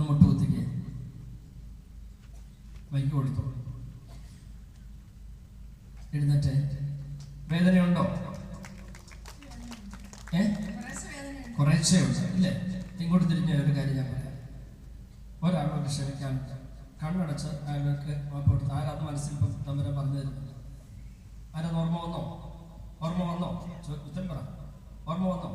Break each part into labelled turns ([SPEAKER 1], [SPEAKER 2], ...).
[SPEAKER 1] ഒന്ന് മുട്ടുകുത്തിക്ക് മൈക്ക് കൊടുത്തു എഴുന്നേറ്റ്. വേദനയുണ്ടോ? ഏ? കുറേശ്ശേ ഉണ്ട് ഇല്ലേ? ഇങ്ങോട്ട് തിരിഞ്ഞ ഒരു കാര്യം ഞാൻ പറയാം. ഒരാളോട് ക്ഷമിക്കാൻ കണ്ണടച്ച് അയാൾക്ക് കൊടുത്ത്. ആരാന്ന് മനസ്സിൽ ഇപ്പം തമ്മിലെ പറഞ്ഞു തരുന്നില്ല ആരാന്ന് ഓർമ്മ വന്നോ? ഓർമ്മ വന്നോ? ഉത്തരം പറ. ഓർമ്മ വന്നോ?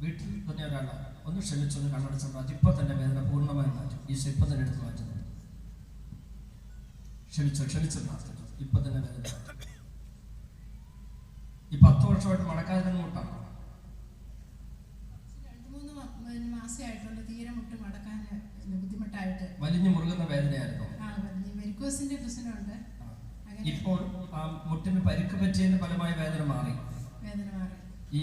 [SPEAKER 1] വീട്ടിൽ തന്നെ ഒരാളാണ് ഒന്ന് ക്ഷമിച്ചൊന്ന് കണ്ണടച്ച് മാറ്റി. ഇപ്പൊ തന്നെ വേദന പൂർണമായി മാറ്റും. ഈശോ ഇപ്പൊ തന്നെ എടുത്ത് മാറ്റുന്നു ക്ഷമിച്ചോ ക്ഷമിച്ചു പ്രാർത്ഥിച്ചു ഇപ്പൊ തന്നെ വേദന ഈ പത്ത് വർഷമായിട്ട് മടക്കാതിരുന്ന മുട്ടാണ്
[SPEAKER 2] മാസമായിട്ടുണ്ട് തീരെ മുട്ട് മടക്കാൻ ബുദ്ധിമുട്ടായിട്ട്.
[SPEAKER 1] വലിഞ്ഞു മുറുകുന്ന വേദനയായിരുന്നു?
[SPEAKER 2] വെരിക്കോസിന്റെ പ്രശ്നമുണ്ട്.
[SPEAKER 1] ഇപ്പോൾ ആ മുട്ടിന് പരിക്ക് പറ്റിയതിന്റെ ഫലമായി വേദന മാറി.
[SPEAKER 2] വേദന മാറി.
[SPEAKER 1] ഈ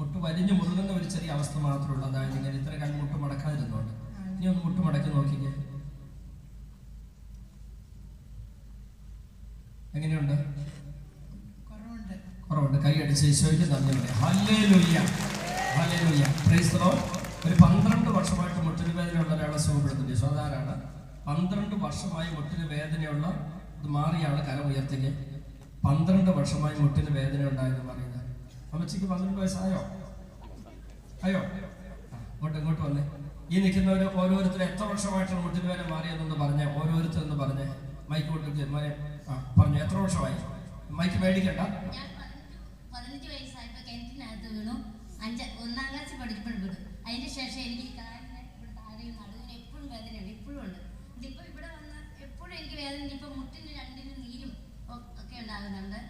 [SPEAKER 1] മുട്ട് വലിഞ്ഞു മുറുകുന്ന ഒരു ചെറിയ അവസ്ഥ മാത്രമേ ഉള്ളൂ. അതായത് ഇങ്ങനെ ഇത്ര കാലം മുട്ട് മടക്കാതിരുന്നോണ്ട്. ഇനി ഒന്ന് മുട്ട് മടക്കി നോക്കിക്കേ. എങ്ങനെയുണ്ട്?
[SPEAKER 2] കുറവുണ്ട്.
[SPEAKER 1] കൈ അടിച്ച് ഈശോയ്ക്ക് നന്ദി പറയാം. ഹല്ലേലൂയ പ്രൈസ് ദി ലോർഡ് ഒരു പന്ത്രണ്ട് വർഷമായിട്ട് മുട്ടിന് വേദനയുള്ള ഒരാളെ സുഖപ്പെടുത്തുന്നു. യശോദാരാണ്. പന്ത്രണ്ട് വർഷമായി മുട്ടിന് വേദനയുള്ള ഇത് മാറിയാണ് കരം ഉയർത്തിക്ക്. പന്ത്രണ്ട് വർഷമായി മുട്ടിന് വേദന ഉണ്ടായെന്ന് പറയുന്നത് അമ്മച്ചിക്ക് പന്ത്രണ്ട് വയസ്സായോ? അയ്യോ. ഇങ്ങോട്ട് ഇങ്ങോട്ട് വന്നേ. ഈ നിൽക്കുന്നവര് ഓരോരുത്തരും എത്ര വർഷമായിട്ടാണ് മുട്ടിന് വേദന മാറിയതെന്ന് പറഞ്ഞേ ഓരോരുത്തരെന്ന് പറഞ്ഞേ. മൈക്ക് കൊണ്ട് ആ പറഞ്ഞു എത്ര വർഷമായി? മൈക്ക് മേടിക്കണ്ട?
[SPEAKER 3] പതിനഞ്ച് പതിനഞ്ച് വയസ്സായപ്പോൾ കിണറ്റിനകത്ത് വീണു. അഞ്ച് ഒന്നാം ക്ലാസ്സിൽ പഠിച്ചപ്പോൾ വീണു. അതിന് ശേഷം എനിക്ക് താഴെയും നടുവിന് എപ്പോഴും വേദനയുണ്ട് ഇപ്പോഴും ഉണ്ട്. ഇതിപ്പോ ഇവിടെ വന്ന് എപ്പോഴും എനിക്ക് വേദന ഇപ്പം മുട്ടിന് രണ്ടിനും നീരും ഒക്കെ ഉണ്ടാകുന്നുണ്ട്.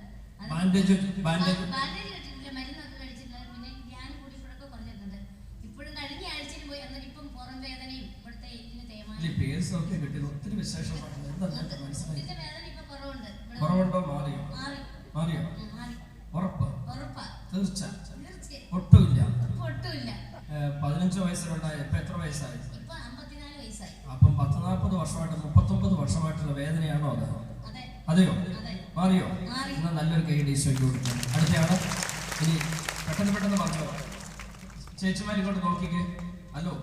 [SPEAKER 1] ബാൻഡേജ് ബാൻഡേജ്
[SPEAKER 3] ബാ- ബാൻഡേജ് കെട്ടിട്ടില്ല മരുന്നൊക്കെ കഴിച്ചിട്ടില്ല പിന്നെ ഞാൻ കൂടിപ്പോഴൊക്കെ കുറഞ്ഞിട്ടുണ്ട് ഇപ്പോഴും കഴിഞ്ഞ ആഴ്ചയിൽ പോയി എന്നിട്ട് ഇപ്പം പുറം വേദനയും ഇവിടുത്തെ എല്ലിന്
[SPEAKER 1] ഇല്ല പേഴ്സ് ഒക്കെ കിട്ടിയത്. ഒത്തിരി വിശേഷമാണ് എന്താ ഞങ്ങൾക്ക് മനസ്സിലായി?
[SPEAKER 3] കുറവുണ്ട്.
[SPEAKER 1] മാറിയോ?
[SPEAKER 3] മാറി.
[SPEAKER 1] മാറിയോ? ഉറപ്പ്? തീർച്ച. ഒട്ടുമില്ല. പതിനഞ്ച് വയസ്സിലുണ്ടായ ഇപ്പൊ എത്ര വയസ്സായി? അപ്പം പത്ത് നാൽപ്പത് വർഷമായിട്ട് മുപ്പത്തൊമ്പത് വർഷമായിട്ടുള്ള വേദനയാണോ അത്?
[SPEAKER 3] അതെ.
[SPEAKER 1] അതെയോ?
[SPEAKER 3] അതെ.
[SPEAKER 1] മാറിയോ? എന്നാൽ നല്ലൊരു കൈ ഈശോയ്ക്ക് കൊടുക്കാം. അടുത്തയാൾ ഇനി പെട്ടെന്ന് പെട്ടെന്ന് പറഞ്ഞോ കൊണ്ട് നോക്കിക്കേ. ഹലോ.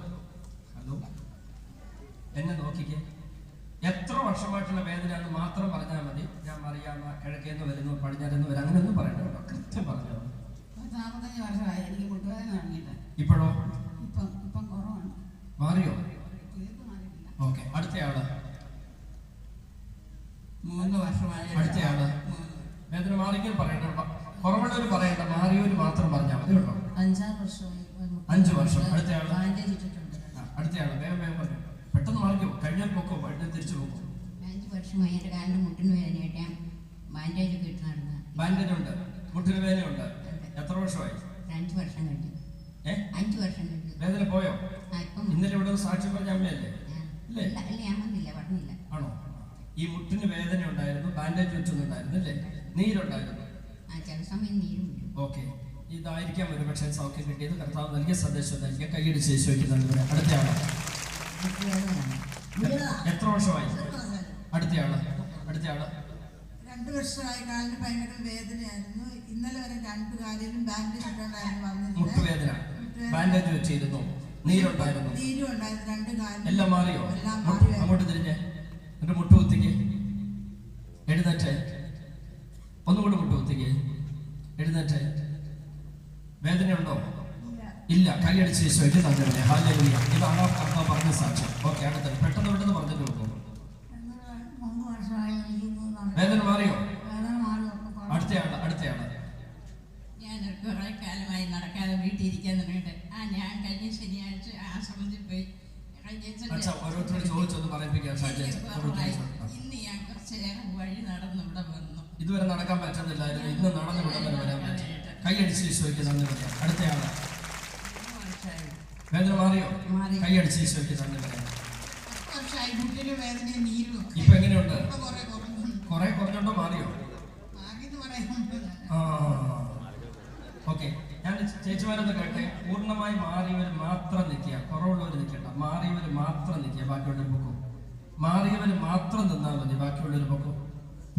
[SPEAKER 1] ഹലോ. എന്നെ നോക്കിക്കേ. എത്ര വർഷമായിട്ടുള്ള വേദന എന്ന് മാത്രം പറഞ്ഞാൽ മതി. ഞാൻ അറിയാമ കിഴക്കേന്ന് വരുന്നു പടിഞ്ഞാറെന്ന് വരും അങ്ങനെയൊന്നും പറയണ്ട. കേട്ടോ കൃത്യം പറഞ്ഞോ ഇപ്പോഴോ?
[SPEAKER 2] ഇപ്പം ഇപ്പം കുറവാണ്.
[SPEAKER 1] മാറിയോ? ഓക്കെ അടുത്തയാൾ.
[SPEAKER 2] മൂന്ന് വർഷമായി.
[SPEAKER 1] അടുത്തയാൾ. വേദന മാറിയെങ്കിൽ പറയണ്ട. കുറവുള്ളവര് പറയണ്ട. മാറിയോര് മാത്രം പറഞ്ഞാൽ മതി കേട്ടോ.
[SPEAKER 4] അഞ്ചാറ് വർഷം
[SPEAKER 1] അഞ്ചു വർഷം. അടുത്തയാൾ? അടുത്തയാൾ. വേഗം വേഗം പറഞ്ഞു. പെട്ടെന്ന് മാറിക്കോ കഴിഞ്ഞാൽ പോക്കോ? വൈകിട്ട് തിരിച്ചു പോകും
[SPEAKER 5] അഞ്ച് വർഷമായി മുട്ടിന് വേദനയായിട്ട് ബാൻഡേജ് ഒക്കെ ഇട്ട് നടന്ന.
[SPEAKER 1] ബാൻഡേജ് ഉണ്ട്. മുട്ടിന് വേദനയുണ്ട്. എത്ര വർഷമായി?
[SPEAKER 5] അഞ്ച് വർഷം കഴിഞ്ഞു.
[SPEAKER 1] ഏ?
[SPEAKER 5] അഞ്ച് വർഷം കഴിഞ്ഞു.
[SPEAKER 1] വേദന പോയോ? ഇന്നലെ ഇവിടെ സാക്ഷി പറഞ്ഞ അമ്മയല്ലേ?
[SPEAKER 5] ഞാൻ വന്നില്ല പറഞ്ഞില്ല
[SPEAKER 1] ആണോ? ഈ മുട്ടിന് വേദന ഉണ്ടായിരുന്നു ബാൻഡേജ് വെച്ചൊന്നുണ്ടായിരുന്നു അല്ലേ? നീരുണ്ടായിരുന്നു.
[SPEAKER 5] ആ ചില സമയം നീരും
[SPEAKER 1] ഓക്കെ. ഇതായിരിക്കാം ഒരു പക്ഷേ സൗഖ്യം കിട്ടിയത്. കർത്താവ് നൽകിയ സന്ദേശം നൽകിയ കൈയടിച്ച് ശേഷിവയ്ക്ക് നന്ദി അടുത്തയാൾ എത്ര വർഷമായി? അടുത്തയാൾ. അടുത്തയാൾ.
[SPEAKER 6] രണ്ടു വർഷമായി കാലിന് ഭയങ്കര വേദനയായിരുന്നു. ഇന്നലെ വരെ രണ്ടു കാലിലും ബാൻഡേജ് ഇട്ടുകൊണ്ടായിരുന്നു വന്നിരുന്നത്.
[SPEAKER 1] മുട്ടുവേദന. ബാൻഡേജ് വെച്ചിരുന്നു. നീരുണ്ടായിരുന്നു.
[SPEAKER 6] നീരും ഉണ്ടായിരുന്നു രണ്ട് കാലിലും.
[SPEAKER 1] എല്ലാം മാറിയോ? അങ്ങോട്ട് തിരിഞ്ഞ്. എന്നിട്ട് മുട്ട് കുത്തിക്ക്. എഴുന്നേറ്റ്. ഒന്നുകൂടെ മുട്ട് കുത്തിക്ക്. എഴുന്നേറ്റ്. വേദനയുണ്ടോ? ഇല്ല കൈയടിച്ച് യേശുവയ്ക്ക് നന്ദി ഹാലേലൂയ. ഇതാണ് കർത്താവ് പറഞ്ഞ സാക്ഷ്യം. ഓക്കെ അടുത്ത പെട്ടെന്ന് പെട്ടെന്ന്
[SPEAKER 4] പറഞ്ഞു മൂന്നാണ്
[SPEAKER 1] വേദന മാറിയോ? അടുത്തയാണ് അടുത്തയാൾ.
[SPEAKER 2] ഞാൻ കുറെ കാലമായി നടക്കാതെ വീട്ടിൽ ഇരിക്കാൻ തുടങ്ങിയിട്ട് ആ ഞാൻ കഴിഞ്ഞ ശനിയാഴ്ച ആശ്രമത്തിൽ പോയി.
[SPEAKER 1] ഓരോരുത്തരോട് ചോദിച്ചൊന്ന് പറയിപ്പിക്കാൻ.
[SPEAKER 2] ഇന്ന് ഞാൻ കുറച്ചേരം വഴി നടന്ന് ഇവിടെ വന്നു.
[SPEAKER 1] ഇതുവരെ നടക്കാൻ പറ്റുന്നില്ലായിരുന്നു. ഇന്ന് നടന്നു വരെ വരാൻ പറ്റും. കൈയടിച്ച് ഈശോയ്ക്ക് നന്ദി പറയാം വേദന മാറിയോ?
[SPEAKER 2] മാറി.
[SPEAKER 1] കൈയടിച്ച് ഈശോയ്ക്ക്
[SPEAKER 6] ഒക്കെ.
[SPEAKER 1] ഇപ്പൊ എങ്ങനെയുണ്ട്?
[SPEAKER 6] കുറെ കുറഞ്ഞു
[SPEAKER 1] കുറെ കുറഞ്ഞുണ്ടോ? മാറിയോ? ഓക്കെ. ഞാൻ ചേച്ചിമാരൊന്ന് കേട്ടെ? പൂർണമായി മാറിയവർ മാത്രം നിൽക്കുക. കുറവുള്ളവർ നിൽക്കണ്ട. മാറിയവർ മാത്രം നിൽക്കുക. ബാക്കിയുള്ളവർ പൊക്കും? മാറിയവർ മാത്രം നിന്നാൽ മതി. ബാക്കിയുള്ളവർ പൊക്കും?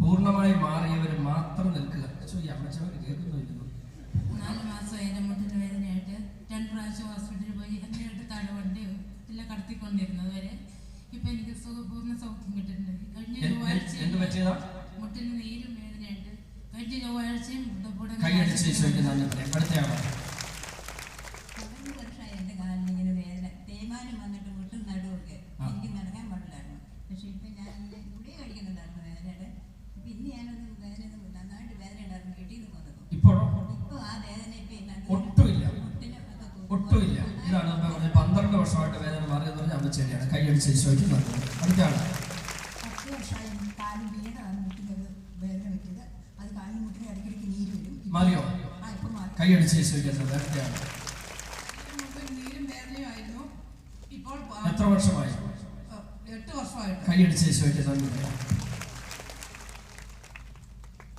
[SPEAKER 1] പൂർണമായി മാറിയവർ മാത്രം നിൽക്കുക. ചോ, ഈ അമ്മച്ചവർ കേൾക്കുന്നില്ലല്ലോ
[SPEAKER 2] നാല് മാസം രണ്ട് പ്രാവശ്യം ഹോസ്പിറ്റലിൽ പോയി എന്നിട്ട് വരെ ഇപ്പൊ എനിക്ക് സുഖപൂർണ സൗഖ്യം കിട്ടിട്ടുണ്ട് കഴിഞ്ഞ ചൊവ്വാഴ്ച മുട്ടിന് നീരും വേദനയുണ്ട്. കഴിഞ്ഞ ചൊവ്വാഴ്ചയും
[SPEAKER 5] പതിനഞ്ച് വർഷമായി കാലിന് ഇങ്ങനെ വേദന. തേയ്മാനം വന്നിട്ട് മുട്ടും നടുവൊക്കെ. എനിക്ക് നടക്കാൻ പാടില്ലായിരുന്നു. പക്ഷെ ഇപ്പം ഞാൻ ഗുളിക കഴിക്കുന്നുണ്ടായിരുന്നു വേദനയുടെ ഇപ്പം ഇന്ന് ഞാനൊന്നും വേദനയൊന്നും നന്നായിട്ട് വേദന ഉണ്ടായിരുന്നു. കെട്ടിന്ന് കൊന്നു
[SPEAKER 1] ഇപ്പോഴോ
[SPEAKER 5] ഇപ്പോൾ ആ വേദന ഇപ്പം
[SPEAKER 1] ഒട്ടുമില്ല
[SPEAKER 5] മുട്ടിന് ഒക്കെ പോകും.
[SPEAKER 1] ഒട്ടുമില്ല. ഇതാണ് നമ്മൾ പറഞ്ഞത് പന്ത്രണ്ട് വർഷമായിട്ട് വേദന മാറിയെന്ന് പറഞ്ഞാൽ അമ്മ ശരിയാണ്. കൈയടിച്ച് യേശുവിക്ക് നന്ദി.
[SPEAKER 4] വർഷമായി നീര് വരും.
[SPEAKER 1] മാറിയോ? കൈയടിച്ച് യേശുവിക്ക് നന്ദി. എത്ര വർഷമായി?
[SPEAKER 6] എട്ട് വർഷമായിട്ട്.
[SPEAKER 1] കൈയടിച്ച് നന്ദി പറയാം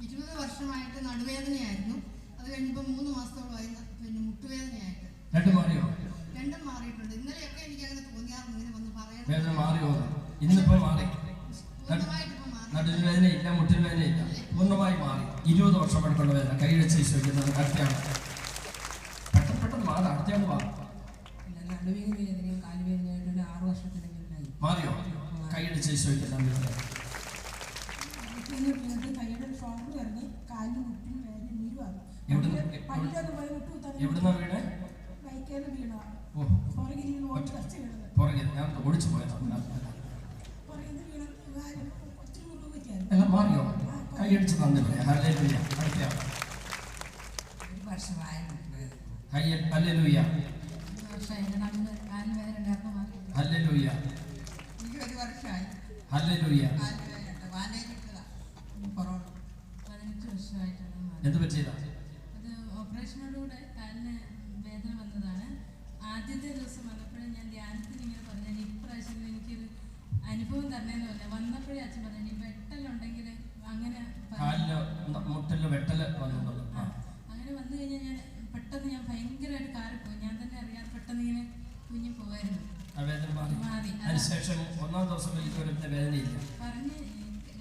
[SPEAKER 7] ഇരുപത് വർഷമായിട്ട് നടുവേദനയായിരുന്നു അത് കഴിഞ്ഞപ്പോൾ മൂന്ന് മാസത്തോളമായി ന- പിന്നെ മുട്ടുവേദനയായിട്ട്
[SPEAKER 1] രണ്ടും മാറിയോ
[SPEAKER 7] രണ്ടും മാറിയിട്ടുണ്ട് ഇന്നലെയൊക്കെ എനിക്ക് അങ്ങനെ തോന്നിയായിരുന്നു ഇങ്ങനെ വന്ന് പറയണം
[SPEAKER 1] വേദന മാറിയോ ഇന്നിപ്പോ മാറി
[SPEAKER 7] പൂർണമായിട്ട് ഇപ്പം മാറി
[SPEAKER 1] നടുവിന് വേദനയില്ല മുട്ടിന് വേദനയില്ല പൂർണമായി മാറി ഇരുപത് വർഷം അടുത്തുള്ള വേദന. കൈയടിച്ച് വിശ്വസിക്കുന്നത് അടുത്തയാണ് പെട്ടെന്ന് പെട്ടെന്ന് മാറി. അടുത്തയാണ്
[SPEAKER 8] വർഷത്തിനെങ്കിലായി
[SPEAKER 1] മാറിയോ? കൈയടിച്ച്
[SPEAKER 4] വിശ്വസിക്കുന്ന
[SPEAKER 1] എവിടുന്ന്?
[SPEAKER 4] പുറകിൽ
[SPEAKER 1] ഞാൻ ഓടിച്ചു പോയതാണ് മാറിയോ? കൈയടിച്ച് നന്ദി പറയാം ഹല്ലേലൂയ അടുത്തയാൾ
[SPEAKER 8] ഒരു.
[SPEAKER 1] ഹയ്യ ഹല്ലേലൂയ.
[SPEAKER 2] വർഷമായി
[SPEAKER 1] ഹല്ലേലൂയ.
[SPEAKER 6] എനിക്ക് ഒരു വർഷമായി.
[SPEAKER 1] ഹല്ലേലൂയ.
[SPEAKER 6] കൊറോണ.
[SPEAKER 2] വർഷമായിട്ടാണ്
[SPEAKER 1] എന്ത് പറ്റിയതാ?
[SPEAKER 2] അത് ഓപ്പറേഷനോടുകൂടെ കാലിന് വേദന വന്നതാണ്. ആദ്യത്തെ ദിവസം വന്നപ്പോഴേ ഞാൻ ധ്യാനത്തിന് ഇങ്ങനെ പറഞ്ഞു. "ഇനി ഇപ്രാവശ്യം എനിക്കൊരു അനുഭവം തരണേന്ന് പറഞ്ഞു. വന്നപ്പോഴേ അച്ഛൻ പറഞ്ഞു ഇനി വെട്ടലുണ്ടെങ്കിൽ
[SPEAKER 1] കാലിൽ മുട്ടിൽ വെട്ടൽ വന്നു
[SPEAKER 2] ആ, അങ്ങനെ വന്നു കഴിഞ്ഞാൽ ഞാൻ പെട്ടെന്ന് ഞാൻ ഭയങ്കരമായിട്ട് കാറിപ്പോയി ഞാൻ തന്നെ അറിയാതെ പെട്ടെന്ന് ഇങ്ങനെ കുഞ്ഞു പോവായിരുന്നു.
[SPEAKER 1] അതിനുശേഷം ഒന്നാം ദിവസം എനിക്ക് ഒരു വേദനയില്ല.
[SPEAKER 2] പറഞ്ഞ്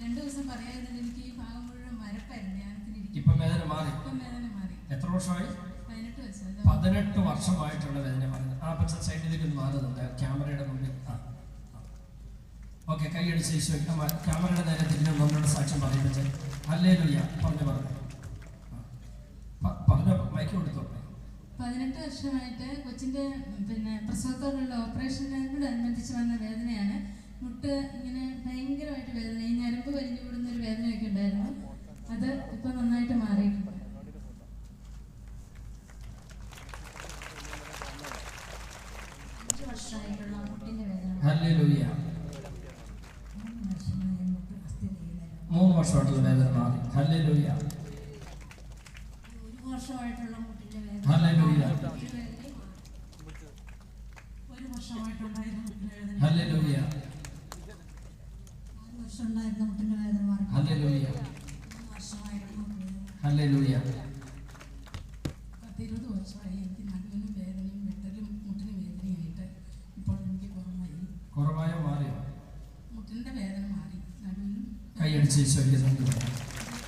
[SPEAKER 2] രണ്ടു ദിവസം പറയാതെ എനിക്ക് ഈ ഭാഗം മുഴുവൻ മരപ്പായിരുന്നു ഞാൻ
[SPEAKER 1] ഇപ്പം വേദന മാറി.
[SPEAKER 2] ഇപ്പം വേദന മാറി.
[SPEAKER 1] എത്ര വർഷമായി?
[SPEAKER 2] പതിനെട്ട് വർഷം
[SPEAKER 1] പതിനെട്ട് വർഷമായിട്ടുള്ള വേദന മാറി. ആ പക്ഷേ സൈഡിലേക്ക് മാറുന്നുണ്ട്. ക്യാമറയുടെ മുമ്പിൽ. ആ. ഓക്കെ കൈയടിച്ച് ഈശോ ക്യാമറയുടെ നേരെ തിരിഞ്ഞു നമ്മളുടെ സാക്ഷ്യം പറയുന്നത് അല്ലേ ലുയ്യ പറഞ്ഞു. പറഞ്ഞു. പറഞ്ഞോ മൈക്ക് കൊടുത്തോ?
[SPEAKER 2] പതിനെട്ട് വർഷമായിട്ട് കൊച്ചിന്റെ പിന്നെ പ്രസവത്തോടുള്ള ഓപ്പറേഷനോട് അനുബന്ധിച്ച് വന്ന വേദനയാണ്. മുട്ട് ഇങ്ങനെ ഭയങ്കരമായിട്ട് വേദന ഈ ഞരമ്പ് വലിഞ്ഞു കൂടുന്ന ഒരു വേദനയൊക്കെ ഉണ്ടായിരുന്നു. അത് ഇപ്പൊ നന്നായിട്ട് മാറിയിട്ടുണ്ട്
[SPEAKER 4] അഞ്ച് വർഷമായിട്ടുള്ള മുട്ടിന്റെ വേദന
[SPEAKER 1] അല്ലേ ലുയ്യ
[SPEAKER 4] മൂന്ന് വർഷമായി മുട്ട് അസ്ഥിരയില്ല
[SPEAKER 1] മൂന്ന് വർഷമായിട്ടുള്ള വേദന മാറി അല്ലേ ലുയ്യ
[SPEAKER 4] ഒരു വർഷമായിട്ടുള്ള മുട്ടിന്റെ വേദന. ഒരു വർഷമായിട്ടുണ്ടായിരുന്ന മുട്ടിന്റെ വേദന. നാല് വർഷം ഉണ്ടായിരുന്ന മുട്ടിന്റെ വേദന
[SPEAKER 1] ലുയ്യ
[SPEAKER 2] പത്തിരുപത് വർഷമായി എനിക്ക് നടുവിനും വേദനയും വെട്ടലും മുട്ടിന് വേദനയായിട്ട് ഇപ്പോൾ എനിക്ക് കുറവായി.
[SPEAKER 1] കുറവായോ മാറിയോ?
[SPEAKER 2] മുട്ടിന്റെ വേദന മാറി. നടുവിനും
[SPEAKER 1] കൈയടിച്ച് ഈശോയ്ക്ക് നന്ദി പറയാം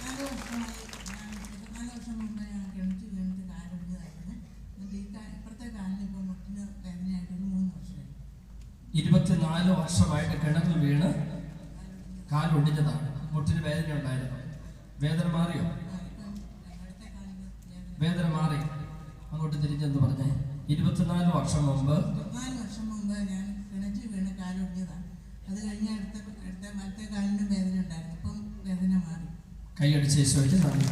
[SPEAKER 6] നാല് വർഷമായി ഞാൻ നാല് വർഷം മുമ്പ് ഞാൻ കിണറ്റ് വീണിട്ട് കാലൊടിഞ്ഞതായിരുന്നു എന്നിട്ട് ഈ കാ- ഇപ്പുറത്തെ കാലിന് ഇപ്പോൾ മുട്ടിന് വേദനയായിട്ട് ഒരു മൂന്ന് വർഷമായി
[SPEAKER 1] ഇരുപത്തിനാല് വർഷമായിട്ട് കിണറിൽ വീണ് കാലൊടിഞ്ഞതാണ്. മുട്ടിന് വേദന ഉണ്ടായിരുന്നു. വേദന മാറിയോ?
[SPEAKER 6] വേദന
[SPEAKER 1] മാറി. അങ്ങോട്ട് തിരിഞ്ഞെന്ന് പറഞ്ഞേ. ഇരുപത്തിനാല് വർഷം മുമ്പ്
[SPEAKER 6] നാല് വർഷം മുമ്പ് ഞാൻ കിണറ്റിൽ വീണ് കാലൊടിഞ്ഞതാണ്. അത് കഴിഞ്ഞ അടുത്ത അടുത്ത മറ്റേ കാലിനും വേദന ഉണ്ടായിരുന്നു. ഇപ്പം വേദന മാറി.
[SPEAKER 1] കൈയടിച്ച് ചോദിച്ചു നന്ദി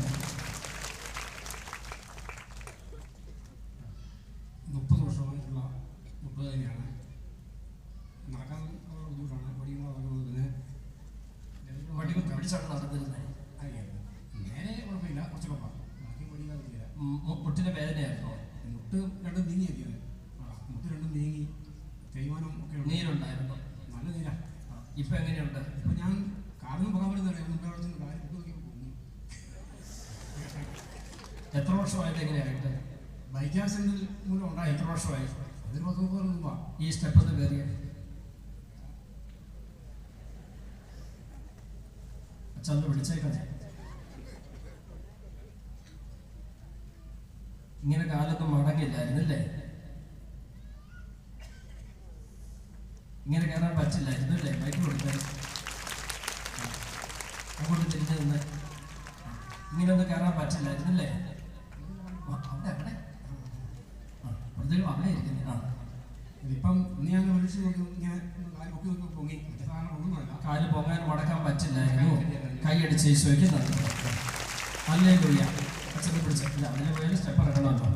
[SPEAKER 9] മുപ്പത് വർഷമായിട്ടുള്ള മുപ്പതുകാരിയാണ് നടക്കാൻ ഉള്ള ബുദ്ധിമുട്ടാണ് പഠിക്കുമ്പോൾ നടക്കുന്നത് പിന്നെ
[SPEAKER 1] വടി കുത്തി പിടിച്ചാണ് നടന്നിരുന്നത്
[SPEAKER 9] ആയിരിക്കും നേരെ കുഴപ്പമില്ല കുറച്ച് കുഴപ്പം ബാക്കി പഠിക്കാൻ പറ്റില്ല
[SPEAKER 1] ഉം, മു- മുട്ടിന് വേദനയായിരുന്നു.
[SPEAKER 9] മുട്ട് രണ്ടും നീങ്ങിയൊക്കെ മുട്ട് രണ്ടും നീങ്ങി. തേയ്മാനം ഒക്കെ
[SPEAKER 1] നീരുണ്ടായിരുന്നു.
[SPEAKER 9] നല്ല നീരാ.
[SPEAKER 1] ഇപ്പൊ എങ്ങനെയുണ്ട്?
[SPEAKER 9] ഇപ്പൊ ഞാൻ കാറിനും പോകാൻ പറ്റുന്നില്ല ഞാൻ മുമ്പേ അവിടെ നിന്ന് കാര്യം പോകുന്നു.
[SPEAKER 1] എത്ര വർഷമായിട്ട് എങ്ങനെയായിട്ട്?
[SPEAKER 9] ബൈക്ക് ആക്സിഡന്റിൽ മൂലം ഉണ്ടായി.
[SPEAKER 1] എത്ര വർഷമായി?
[SPEAKER 9] അതൊരു പത്ത് മുപ്പത് മുമ്പാ.
[SPEAKER 1] ഈ സ്റ്റെപ്പ് ഒന്ന് കയറിയ. വിളിച്ചേക്കണേ ഇങ്ങനെ കാലത്ത് മടങ്ങില്ലായിരുന്നല്ലേ? ഇങ്ങനെ കയറാൻ പറ്റില്ലായിരുന്നു അല്ലേ മൈക്ക് കൊടുക്കാൻ അങ്ങോട്ട് തിരിഞ്ഞു നിന്ന് ഇങ്ങനെ ഒന്നും കയറാൻ പറ്റില്ലായിരുന്നു അല്ലേ ആ, അവിടെ അവിടെ. പ്രത്യേകം അവിടെ ഇരിക്കുന്നു. ആ.
[SPEAKER 9] ഇതിപ്പം നീ അങ്ങ് വിളിച്ചു നോക്കി ഇങ്ങനെ കാൽ പൊക്കി നോക്കി പൊങ്ങി. സാധനം പൊങ്ങുന്നതല്ല
[SPEAKER 1] കാൽ പൊങ്ങാൻ മടക്കാൻ പറ്റില്ലായിരുന്നു. കൈയടിച്ച് ഈശോയ്ക്ക് നന്ദി. അല്ലേ ലൂയ അച്ഛനെ ഇല്ല അതിന് പോയാലും സ്റ്റെപ്പ് ഇറങ്ങണമല്ലോ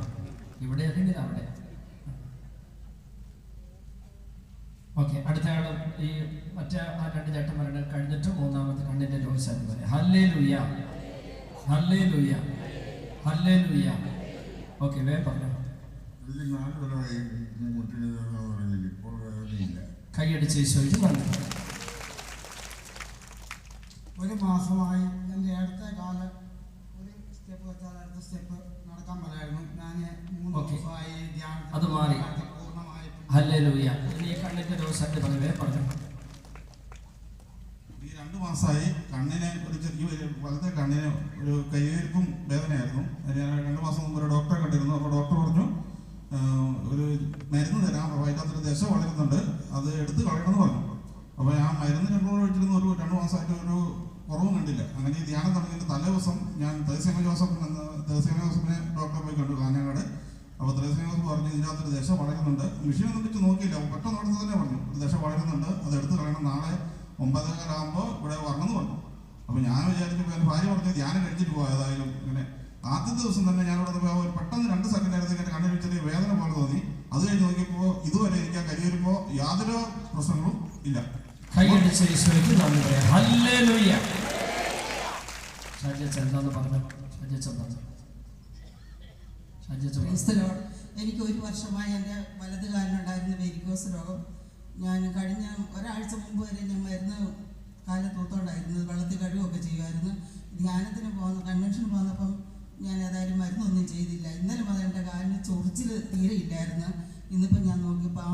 [SPEAKER 1] ഇവിടെ അല്ലെങ്കിൽ അവിടെ. ഓക്കെ അടുത്ത ആൾ ഈ മറ്റേ ആ രണ്ട് ചേട്ടന്മാരുടെ കഴിഞ്ഞിട്ട് മൂന്നാമത്തെ കണ്ണിന്റെ രോഗശാന്തി പറയാം ഹല്ലേ ലൂയ ഹല്ലേ ലൂയ ഹല്ലേ ലൂയ ഓക്കെ വേ പറഞ്ഞു.
[SPEAKER 10] എനിക്ക് നാല് കൊല്ലമായി മുട്ടിന് വേദന തുടങ്ങിയിട്ട് ഇപ്പോൾ വേദനയില്ല.
[SPEAKER 1] കൈയടിച്ച്
[SPEAKER 11] ഒരു മാസമായി എന്റെ അടുത്ത കാൽ സ്റ്റെപ്പ് വെച്ചാൽ അടുത്ത സ്റ്റെപ്പ് നടക്കാൻ പറ്റായിരുന്നു ഞാൻ മൂന്ന്. ദിവസമായി ധ്യാനത്തിൽ
[SPEAKER 1] അത് മാറി.
[SPEAKER 11] പൂർണമായിട്ടും
[SPEAKER 1] ഹല്ലേ ഈ കണ്ണിന്റെ രോഗശാന്തി പറഞ്ഞു പറഞ്ഞു.
[SPEAKER 10] ഈ രണ്ട് മാസമായി കണ്ണിന് ഒരു ചെറിയ വലത്തെ കണ്ണിന് ഒരു കൈവരിപ്പും വേദനയായിരുന്നു. ഞാൻ രണ്ട് മാസം മുമ്പ് ഒരു ഡോക്ടറെ കണ്ടിരുന്നു. അപ്പോൾ ഡോക്ടർ പറഞ്ഞു ഒരു മരുന്ന് തരാം വൈകാത്തൊരു ദശ വളരുന്നുണ്ട്. അത് എടുത്ത് കളയണമെന്ന് പറഞ്ഞു. അപ്പോൾ ആ മരുന്ന് രണ്ടു വെച്ചിരുന്ന ഒരു രണ്ട് മാസമായിട്ട് ഒരു കുറവും കണ്ടില്ല. അങ്ങനെ ഈ ധ്യാനം തുടങ്ങിയിട്ട് തലേ ദിവസം ഞാൻ തേസേമ ജോസഫ് എന്ന തേസേമ ജോസഫിനെ ഡോക്ടറെ പോയി കണ്ടു കാഞ്ഞങ്ങാട്. അപ്പോൾ തേസേമ ജോസഫ് പറഞ്ഞു ഇതിനകത്തൊരു ദശ വളരുന്നുണ്ട്. മെഷീൻ ഒന്നും വെച്ച് നോക്കിയില്ല. പെട്ടെന്ന് നടന്നു തന്നെ പറഞ്ഞു ഒരു ദശ വളരുന്നുണ്ട് അത് എടുത്ത് കളയണം. നാളെ ഒമ്പതേകാലാകുമ്പോൾ ഇവിടെ വരണമെന്ന് പറഞ്ഞു. അപ്പോൾ ഞാൻ വിചാരിച്ചപ്പോൾ എന്റെ ഭാര്യ പറഞ്ഞു ധ്യാനം കഴിച്ചിട്ട് പോകാം ഏതായാലും. ഇങ്ങനെ ആദ്യത്തെ ദിവസം തന്നെ ഞാൻ ഇവിടെ പോയി പെട്ടെന്ന് രണ്ട് സെക്കൻഡ് നേരത്തേക്ക് എന്റെ കണ്ണിൽ ചെറിയ വേദന പോലെ തോന്നി. അത് കഴിഞ്ഞ് നോക്കിയപ്പോൾ ഇതുവരെ എനിക്ക് ആ കരിയേരുമ്പോൾ യാതൊരു പ്രശ്നങ്ങളും ഇല്ല.
[SPEAKER 1] കൈയടിച്ച് ഈശോയ്ക്ക് നന്ദി പറയാം.
[SPEAKER 6] എനിക്ക് ഒരു വർഷമായി എന്റെ വലത് കാലിനുണ്ടായിരുന്ന വെരിക്കോസ് രോഗം. ഞാൻ കഴിഞ്ഞ ഒരാഴ്ച മുമ്പ് വരെ ഞാൻ മരുന്ന് കാലിൽ തൂത്തോണ്ടായിരുന്നു. വെള്ളത്തിൽ കഴുകുകയൊക്കെ ചെയ്യുമായിരുന്നു. ധ്യാനത്തിന് പോകുന്ന കൺവെൻഷന് പോകുന്നപ്പം ഞാൻ ഏതായാലും മരുന്നൊന്നും ചെയ്തില്ല. ഇന്നലെ മുതൽ എന്റെ കാലിന് ചൊറിച്ചിൽ തീരെ ഇല്ലായിരുന്നു. ഇന്നിപ്പം ഞാൻ നോക്കിയപ്പോൾ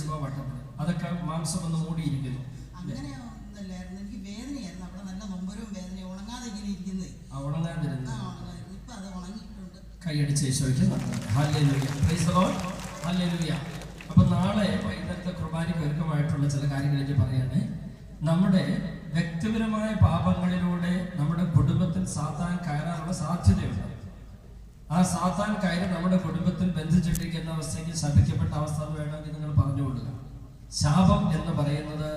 [SPEAKER 6] രൂപ വട്ടം
[SPEAKER 1] അതൊക്കെ മാംസം ഒന്ന് മൂടിയിരിക്കുന്നു.
[SPEAKER 6] എനിക്ക് വേദനയായിരുന്നു. അവിടെ നല്ല നൊമ്പരവും വേദനയും. ഉണങ്ങാതെ ഇങ്ങനെ ഇരിക്കുന്നത്
[SPEAKER 1] ആ ഉണങ്ങാതിരുന്നു.
[SPEAKER 6] ആ ഉണങ്ങായിരുന്നു ഇപ്പം അത് ഉണങ്ങിയിട്ടുണ്ട്.
[SPEAKER 1] കൈയടിച്ച് ഹല്ലേലൂയ. അപ്പൊ നാളെ വൈകുന്നേരത്തെ കുർബാനയ്ക്ക് ഒരുക്കമായിട്ടുള്ള ചില കാര്യങ്ങൾ എനിക്ക് പറയാണ് നമ്മുടെ വ്യക്തിപരമായ പാപങ്ങളിലൂടെ നമ്മുടെ കുടുംബത്തിൽ സാത്താൻ കയറാനുള്ള സാധ്യതയുണ്ട്. ആ സാത്താൻ കയറി നമ്മുടെ കുടുംബത്തിൽ ബന്ധിച്ചിട്ടിരിക്കുന്ന അവസ്ഥയ്ക്ക് ശപിക്കപ്പെട്ട അവസ്ഥ വേണമെങ്കിൽ നിങ്ങൾ പറഞ്ഞുകൊള്ളുക. ശാപം എന്ന് പറയുന്നത്